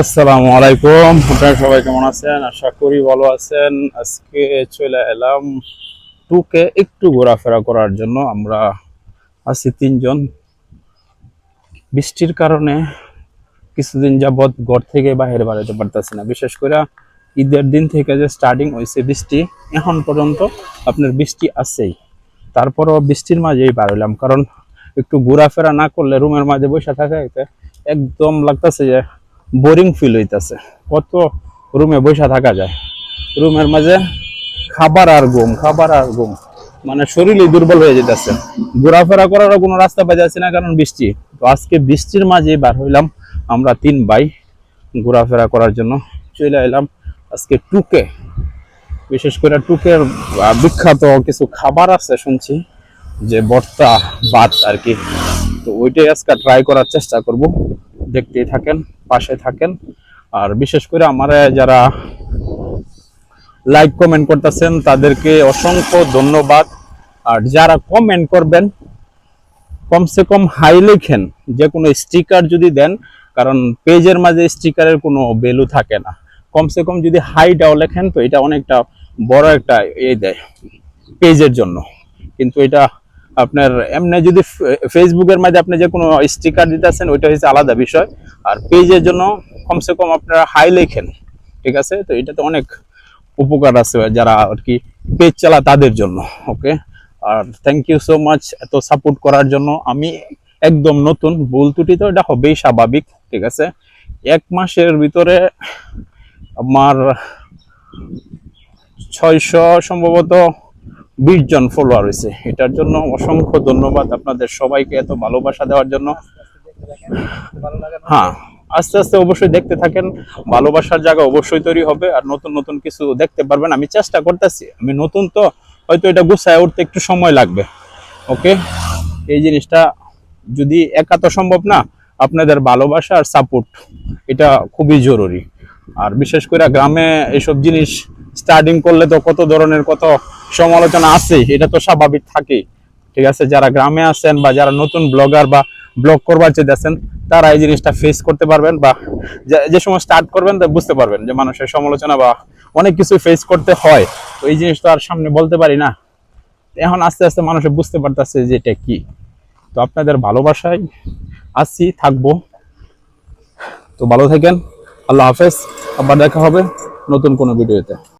আসসালামু আলাইকুম। আপনারা সবাই কেমন আছেন? আশা করি ভালো আছেন। আজকে চলে এলাম টুকে একটু ঘোরাফেরা করার জন্য। আমরা আছি তিনজন। বৃষ্টির কারণে কিছুদিন যাবৎ ঘর থেকে বাইরে বাড়াতে পারতেছি না। বিশেষ করে ঈদের দিন থেকে যে স্টার্টিং হয়েছে বৃষ্টি, এখন পর্যন্ত আপনার বৃষ্টি আছেই। তারপরও বৃষ্টির মাঝেই বার হইলাম। কারণ একটু ঘোরাফেরা না করলে রুমের মাঝে বসে থাকা এতে একদম লাগতেছে যে বোরিং ফিল হইতাছে। কত রুমে বসে থাকা যায়। রুমের মাঝে খাবার আর ঘুম, খাবার আর ঘুম। মানে শরীরই দুর্বল হয়ে যেতেছে। ঘোরাফেরা করারও কোনো রাস্তা পাই যাচ্ছে না, কারণ বৃষ্টি। তো আজকে বৃষ্টির মাঝে বার হইলাম আমরা তিন ভাই ঘোরাফেরা করার জন্য। চলে এলাম আজকে টুকে। বিশেষ করে টুকের বিখ্যাত কিছু খাবার আছে শুনছি, যে বর্তা ভাত আর কি। তো ওইটাই আজকে ট্রাই করার চেষ্টা করব। দেখতেই থাকেন, পাশে থাকেন। আর বিশেষ করে আমার যারা লাইক কমেন্ট করতেছেন, তাদেরকে অসংখ্য ধন্যবাদ। আর যারা কমেন্ট করবেন, কমসে কম হাই লেখেন, যে কোনো স্টিকার যদি দেন, কারণ পেজের মাঝে স্টিকারের কোনো ভ্যালু থাকে না। কমসে কম যদি হাইটাও লেখেন, তো এটা অনেকটা বড় একটা এ দেয়, পেজের জন্য। কিন্তু এটা আপনার এমনি যদি ফেসবুকের মাঝে আপনি যে কোনো স্টিকার দিতেছেন, ওইটা হচ্ছে আলাদা বিষয়। আর পেজের জন্য কমসে কম আপনারা হাই লেখেন, ঠিক আছে? তো এটাতে অনেক উপকার আছে যারা আর কি পেজ চালা তাদের জন্য ওকে আর থ্যাংক ইউ সো মাচ এত সাপোর্ট করার জন্য। আমি একদম নতুন, ভুল ত্রুটি তো এটা হবেই স্বাভাবিক, ঠিক আছে? এক মাসের ভিতরে আমার ছয়শো সম্ভবত বিশ জন ফলোয়ার হয়েছে। এটার জন্য অসংখ্য ধন্যবাদ আপনাদের সবাইকে এত ভালোবাসা দেওয়ার জন্য। হ্যাঁ আস্তে আস্তে অবশ্যই দেখতে থাকেন। ভালোবাসার জায়গা অবশ্যই তৈরি হবে আর নতুন নতুন কিছু দেখতে পারবেন। আমি চেষ্টা করতেছি। আমি নতুন তো, হয়তো এটা গুছায় উঠতে একটু সময় লাগবে। ওকে এই জিনিসটা যদি একা তো সম্ভব না, আপনাদের ভালোবাসা আর সাপোর্ট এটা খুবই জরুরি। আর বিশেষ করে গ্রামে এইসব জিনিস স্টার্টিং করলে তো কত ধরনের কত সমালোচনা আছে, এটা তো স্বাভাবিক থাকেই ঠিক আছে, যারা গ্রামে আছেন বা যারা নতুন ব্লগার বা ব্লগ করবার চাইতেছেন তারা এই জিনিসটা ফেস করতে পারবেন বা যে- সময় স্টার্ট করবেন, তা বুঝতে পারবেন যে মানুষের সমালোচনা বা অনেক কিছু ফেস করতে হয়। তো এই জিনিসটা আর সামনে বলতে পারি না। এখন আস্তে আস্তে মানুষে বুঝতে পারতেছে যে এটা কি। তো আপনাদের ভালোবাসায় আসছি থাকব। তো ভালো থাকেন, আল্লাহ হাফেজ, আবার দেখা হবে নতুন কোনো ভিডিওতে।